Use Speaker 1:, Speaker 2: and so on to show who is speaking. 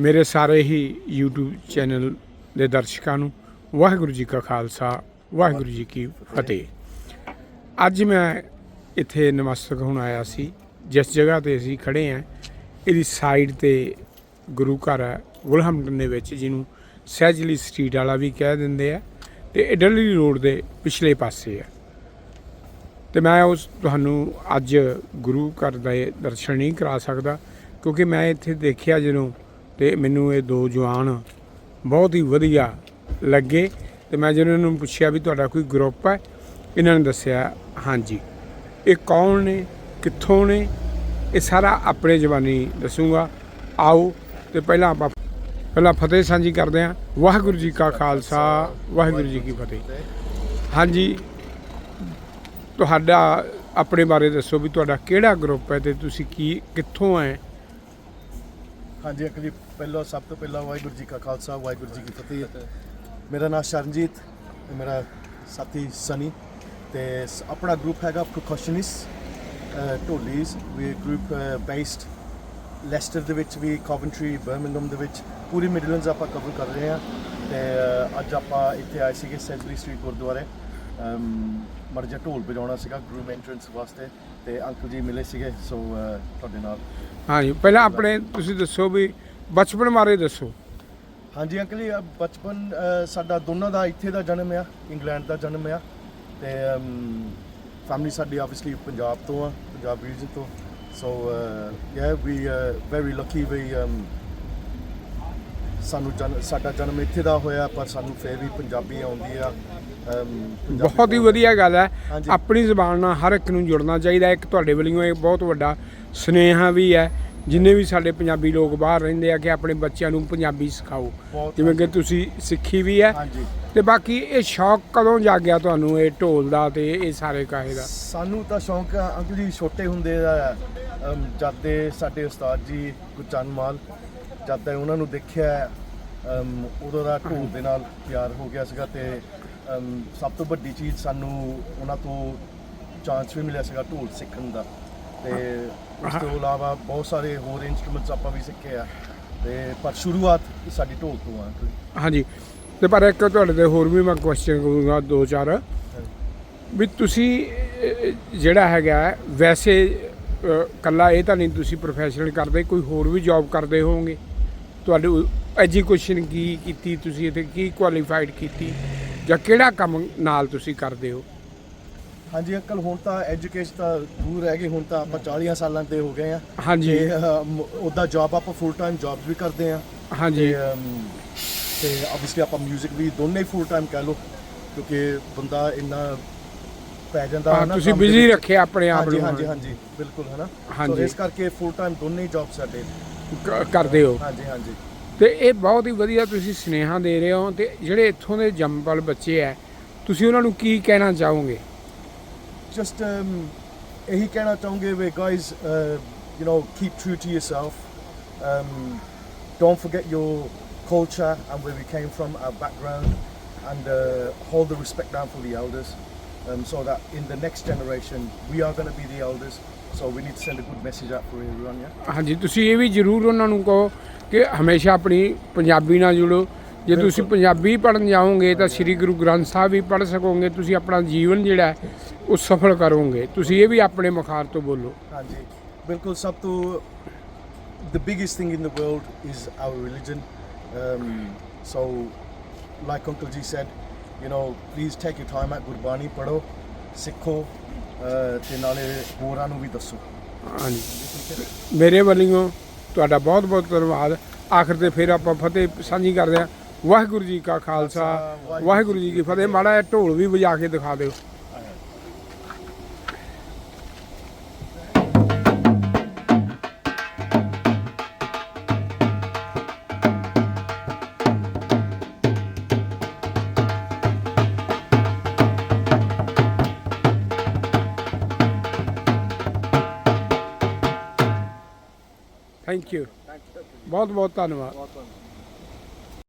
Speaker 1: ਮੇਰੇ ਸਾਰੇ ਹੀ YouTube channel ਦੇ ਦਰਸ਼ਕਾਂ ਨੂੰ ਵਾਹਿਗੁਰੂ ਜੀ ਕਾ ਖਾਲਸਾ, ਵਾਹਿਗੁਰੂ ਜੀ ਕੀ ਫਤਿਹ। ਅੱਜ ਮੈਂ ਇੱਥੇ ਨਮਸਤਕ ਹੋਣ ਆਇਆ ਸੀ, ਜਿਸ ਜਗ੍ਹਾ ਤੇ ਅਸੀਂ ਖੜੇ ਆਂ ਇਹਦੀ ਸਾਈਡ ਤੇ ਗੁਰੂ ਘਰ ਹੈ ਵੁਲਹਮਟਨ ਦੇ ਵਿੱਚ, ਜਿਹਨੂੰ ਸਹਿਜਲੀ ਸਟਰੀਟ ਵਾਲਾ ਵੀ ਕਹਿ ਦਿੰਦੇ ਆ, ਤੇ ਇਡਲੀ ਰੋਡ ਦੇ ਪਿਛਲੇ ਪਾਸੇ ਹੈ। ਤੇ ਮੈਂ ਉਸ ਤੁਹਾਨੂੰ ਅੱਜ ਗੁਰੂ ਘਰ ਦੇ ਦਰਸ਼ਨ ਨਹੀਂ ਕਰਾ ਸਕਦਾ, ਕਿਉਂਕਿ ਮੈਂ ਇੱਥੇ ਦੇਖਿਆ ਜਦੋਂ ਤੇ ਮੈਨੂੰ ਇਹ ਦੋ ਜਵਾਨ ਬਹੁਤ ਹੀ ਵਧੀਆ ਲੱਗੇ ਤੇ ਮੈਂ ਜਦੋਂ ਇਹਨਾਂ ਨੂੰ ਪੁੱਛਿਆ ਵੀ ਤੁਹਾਡਾ ਕੋਈ ਗਰੁੱਪ ਹੈ, ਇਹਨਾਂ ਨੇ ਦੱਸਿਆ, ਹਾਂਜੀ। ਇਹ ਕੌਣ ਨੇ, ਕਿੱਥੋਂ ਨੇ, ਇਹ ਸਾਰਾ ਆਪਣੇ ਜ਼ਬਾਨੀ ਦੱਸੂਗਾ। ਆਓ ਤੇ ਪਹਿਲਾਂ ਆਪਾਂ, ਪਹਿਲਾਂ ਫਤਿਹ ਸਾਂਝੀ ਕਰਦੇ ਹਾਂ। ਵਾਹਿਗੁਰੂ ਜੀ ਕਾ ਖਾਲਸਾ, ਵਾਹਿਗੁਰੂ ਜੀ ਕੀ ਫਤਿਹ। ਹਾਂਜੀ, ਤੁਹਾਡਾ, ਆਪਣੇ ਬਾਰੇ ਦੱਸੋ ਵੀ ਤੁਹਾਡਾ ਕਿਹੜਾ ਗਰੁੱਪ ਹੈ ਤੇ ਤੁਸੀਂ ਕੀ, ਕਿੱਥੋਂ ਹੈ
Speaker 2: ਹਾਂਜੀ, ਇੱਕ ਜੀ ਪਹਿਲਾਂ, ਸਭ ਤੋਂ ਪਹਿਲਾਂ ਵਾਹਿਗੁਰੂ ਜੀ ਕਾ ਖਾਲਸਾ, ਵਾਹਿਗੁਰੂ ਜੀ ਕੀ ਫਤਿਹ। ਮੇਰਾ ਨਾਮ ਸ਼ਰਨਜੀਤ ਤੇ ਮੇਰਾ ਸਾਥੀ ਸਨੀ ਤੇ ਆਪਣਾ ਗਰੁੱਪ ਹੈਗਾ ਪ੍ਰੋਕਸ਼ਨਿਸ ਢੋਲੀਜ਼। ਵੀ ਗਰੁੱਪ ਬੇਸਡ ਲੈਸਟਰ ਦੇ ਵਿੱਚ ਵੀ ਕੋਵੈਂਟਰੀ ਬਰਮਿੰਗਮ ਦੇ ਵਿੱਚ। ਪੂਰੀ ਮਿਡਲੈਂਡਸ ਆਪਾਂ ਕਵਰ ਕਰ ਰਹੇ ਹਾਂ ਤੇ ਅੱਜ ਆਪਾਂ ਇੱਥੇ ਆਏ ਸੀਗੇ ਸੈਂਚਰੀ ਸਟਰੀਟ ਗੁਰਦੁਆਰੇ। ਮਰ ਜਾ ਢੋਲ ਵਜਾਉਣਾ ਸੀਗਾ ਗਰੂਪ ਐਂਟਰੈਂਸ ਵਾਸਤੇ ਤੇ ਅੰਕਲ ਜੀ ਮਿਲੇ ਸੀਗੇ ਸੋ ਤੁਹਾਡੇ ਨਾਲ।
Speaker 1: ਹਾਂਜੀ ਪਹਿਲਾਂ ਆਪਣੇ ਤੁਸੀਂ ਦੱਸੋ ਵੀ ਬਚਪਨ ਬਾਰੇ ਦੱਸੋ।
Speaker 2: ਹਾਂਜੀ ਅੰਕਲ ਜੀ ਬਚਪਨ ਸਾਡਾ ਦੋਨਾਂ ਦਾ ਇੱਥੇ ਦਾ ਜਨਮ ਆ ਇੰਗਲੈਂਡ ਦਾ ਜਨਮ ਆ ਤੇ ਫੈਮਿਲੀ ਸਾਡੀ ਆਬਵੀਅਸਲੀ ਪੰਜਾਬ ਤੋਂ ਆ ਪੰਜਾਬ ਰੀਜਨ ਤੋਂ। ਸੋ ਯਾ ਵੀ ਵੈਰੀ ਲੱਕੀ ਵੀ ਸਾਨੂੰ ਜਨ ਸਾਡਾ ਜਨਮ ਇੱਥੇ ਦਾ ਹੋਇਆ ਪਰ ਸਾਨੂੰ ਫੇਰ ਵੀ ਪੰਜਾਬੀ ਆਉਂਦੀ ਆ। ਪੰਜਾਬੀ
Speaker 1: ਬਹੁਤ ਹੀ ਵਧੀਆ ਗੱਲ ਹੈ।
Speaker 2: ਹਾਂਜੀ।
Speaker 1: ਆਪਣੀ ਜ਼ਬਾਨ ਨਾਲ ਹਰ ਇੱਕ ਨੂੰ ਜੁੜਨਾ ਚਾਹੀਦਾ ਹੈ। ਇੱਕ ਤੁਹਾਡੇ ਵੱਲੋਂ ਇਹ ਬਹੁਤ ਵੱਡਾ ਸੁਨੇਹਾ ਵੀ ਹੈ। ਜਿੰਨੇ ਵੀ ਸਾਡੇ ਪੰਜਾਬੀ ਲੋਕ ਬਾਹਰ ਰਹਿੰਦੇ ਆ ਕਿ ਆਪਣੇ ਬੱਚਿਆਂ ਨੂੰ ਪੰਜਾਬੀ ਸਿਖਾਓ।
Speaker 2: ਬਹੁਤ
Speaker 1: ਜਿਵੇਂ ਕਿ ਤੁਸੀਂ ਸਿੱਖੀ ਵੀ ਹੈ।
Speaker 2: ਹਾਂਜੀ।
Speaker 1: ਤੇ ਬਾਕੀ ਇਹ ਸ਼ੌਕ ਕਦੋਂ ਜਾਗਿਆ ਤੁਹਾਨੂੰ ਇਹ ਢੋਲ ਦਾ ਤੇ ਇਹ ਸਾਰੇ ਕਾਹੇ ਦਾ?
Speaker 2: ਸਾਨੂੰ ਤਾਂ ਸ਼ੌਂਕ ਅੰਕਲ ਜੀ ਛੋਟੇ ਹੁੰਦੇ ਦਾ ਆ। ਅਮ, ਜਦ ਦੇ ਸਾਡੇ ਉਸਤਾਦ ਜੀ ਗੁਰਚਰਨ ਮਾਲ ਜਦ ਦਾ ਉਹਨਾਂ ਨੂੰ ਦੇਖਿਆ ਅਮ, ਉਦੋਂ ਦਾ ਢੋਲ ਦੇ ਨਾਲ ਪਿਆਰ ਹੋ ਗਿਆ ਸੀਗਾ ਤੇ ਅਮ, ਸਭ ਤੋਂ ਵੱਡੀ ਚੀਜ਼ ਸਾਨੂੰ ਉਹਨਾਂ ਤੋਂ ਚਾਂਸ ਵੀ ਮਿਲਿਆ ਸੀਗਾ ਢੋਲ ਸਿੱਖਣ ਦਾ। ਤੇ ਉਸ ਤੋਂ ਇਲਾਵਾ ਬਹੁਤ ਸਾਰੇ ਹੋਰ ਇਨਸਟਰੂਮੈਂਟਸ ਆਪਾਂ ਵੀ ਸਿੱਖੇ ਆ। ਤੇ ਪਰ ਸ਼ੁਰੂਆਤ ਸਾਡੀ ਢੋਲ ਤੋਂ ਆ।
Speaker 1: ਹਾਂਜੀ। ਤੇ ਪਰ ਇੱਕ ਤੁਹਾਡੇ ਤੇ ਹੋਰ ਵੀ ਮੈਂ ਕੁਐਸਚਨ ਕਰੂੰਗਾ ਦੋ ਚਾਰ। ਵੀ ਤੁਸੀਂ ਅਹ, ਜਿਹੜਾ ਹੈਗਾ ਹੈ, ਵੈਸੇ ਅਹ, ਕੱਲਾ ਇਹ ਤਾਂ ਨਹੀਂ ਤੁਸੀਂ ਪ੍ਰੋਫੈਸ਼ਨਲ ਕਰਦੇ ਕੋਈ ਹੋਰ ਵੀ ਜੌਬ ਕਰਦੇ ਹੋਵੋਗੇ? ਤੁਹਾਡੀ ਐਜੂਕੇਸ਼ਨ ਕੀ ਕੀਤੀ ਤੁਸੀਂ ਇੱਥੇ ਕੀ ਕੁਆਲੀਫਾਈਡ ਕੀਤੀ? ਜਾਂ ਕਿਹੜਾ ਕੰਮ ਨਾਲ ਤੁਸੀਂ ਕਰਦੇ ਹੋ?
Speaker 2: ਹਾਂਜੀ ਅੰਕਲ ਹੁਣ ਤਾਂ ਐਜੂਕੇਸ਼ਨ ਤਾਂ ਦੂਰ ਰਹਿ ਗਈ ਹੁਣ ਤਾਂ ਆਪਾਂ 40 ਸਾਲਾਂ ਦੇ ਹੋ ਗਏ ਆ
Speaker 1: ਹਾਂਜੀ।
Speaker 2: ਤੇ ਉਹਦਾ ਜੌਬ ਆਪਾਂ ਫੁੱਲ ਟਾਈਮ ਜੌਬ ਵੀ ਕਰਦੇ ਆ
Speaker 1: ਹਾਂਜੀ।
Speaker 2: ਤੇ ਆਬਵੀਅਸਲੀ ਆਪਾਂ 뮤직 ਵੀ ਦੋਨੇ ਫੁੱਲ ਟਾਈਮ ਕਹਿ ਲਓ ਕਿਉਂਕਿ ਬੰਦਾ ਇੰਨਾ ਪੈ ਜਾਂਦਾ
Speaker 1: ਹਾਂ,
Speaker 2: ਨਾ
Speaker 1: ਤੁਸੀਂ ਬਿਜ਼ੀ। ਰੱਖਿਆ ਆਪਣੇ ਆਪ ਨੂੰ
Speaker 2: ਹਾਂਜੀ ਹਾਂਜੀ ਬਿਲਕੁਲ ਹੈ ਨਾ। ਸੋ ਇਸ ਕਰਕੇ ਫੁੱਲ ਟਾਈਮ ਦੋਨੇ ਜੌਬ ਸਾਡੇ।
Speaker 1: ਕ- ਕਰਦੇ ਹੋ
Speaker 2: ਹਾਂਜੀ ਹਾਂਜੀ
Speaker 1: ਤੇ ਇਹ ਬਹੁਤ ਹੀ ਵਧੀਆ ਤੁਸੀਂ ਸੁਨੇਹਾ ਦੇ ਰਹੇ ਹੋ ਤੇ ਜਿਹੜੇ ਇੱਥੋਂ ਦੇ ਜੰਮਪਲ ਬੱਚੇ ਆ ਤੁਸੀਂ ਉਹਨਾਂ ਨੂੰ ਕੀ ਕਹਿਣਾ ਚਾਹੋਗੇ
Speaker 2: just um, ਇਹੀ ਕਹਿਣਾ ਚਾਹੂੰਗੇ ਵੀ guys uh, you know keep true to yourself um, don't forget your culture and where we came from our background and uh, hold the respect down for the elders um, so that in the next generation we are going to be the elders so we need to send a good message out for everyone yeah
Speaker 1: ਹਾਂਜੀ ਤੁਸੀਂ ਇਹ ਵੀ ਜ਼ਰੂਰ ਉਹਨਾਂ ਨੂੰ ਕਹੋ ਕਿ ਹਮੇਸ਼ਾ ਆਪਣੀ ਪੰਜਾਬੀ ਨਾਲ ਜੁੜੋ ਜੇ ਤੁਸੀਂ ਪੰਜਾਬੀ ਪੜਨ ਜਾਓਗੇ ਤਾਂ ਸ੍ਰੀ ਗੁਰੂ ਗ੍ਰੰਥ ਸਾਹਿਬ ਵੀ ਪੜ ਸਕੋਗੇ ਤੁਸੀਂ ਆਪਣਾ ਜੀਵਨ ਜਿਹੜਾ ਉਹ ਸਫਲ ਕਰੋਗੇ ਤੁਸੀਂ ਇਹ ਵੀ ਆਪਣੇ ਮੁਖਾਰ ਤੋਂ ਬੋਲੋ
Speaker 2: ਹਾਂਜੀ ਬਿਲਕੁਲ ਸਭ ਤੋਂ the biggest thing in the world is our religion um, so like uncle ji said you know please take your time at Gurbani ਪੜੋ ਸਿੱਖੋ ਤੇ ਨਾਲੇ ਹੋਰਾਂ ਨੂੰ ਵੀ ਦੱਸੋ।
Speaker 1: ਹਾਂਜੀ। ਮੇਰੇ ਵੱਲੋਂ ਤੁਹਾਡਾ ਬਹੁਤ ਬਹੁਤ ਧੰਨਵਾਦ। ਆਖਰ ਤੇ ਫਿਰ ਆਪਾਂ ਫਤਿਹ ਸਾਂਝੀ ਕਰਦੇ ਹਾਂ। ਵਾਹਿਗੁਰੂ ਜੀ ਕਾ ਖਾਲਸਾ ਵਾਹਿਗੁਰੂ ਜੀ ਕੀ ਫਤਿਹ। ਮਾੜਾ ਢੋਲ ਵੀ ਵਜਾ ਕੇ ਦਿਖਾ ਦਿਓ। ਥੈਂਕ ਯੂ ਬਹੁਤ
Speaker 2: ਬਹੁਤ ਧੰਨਵਾਦ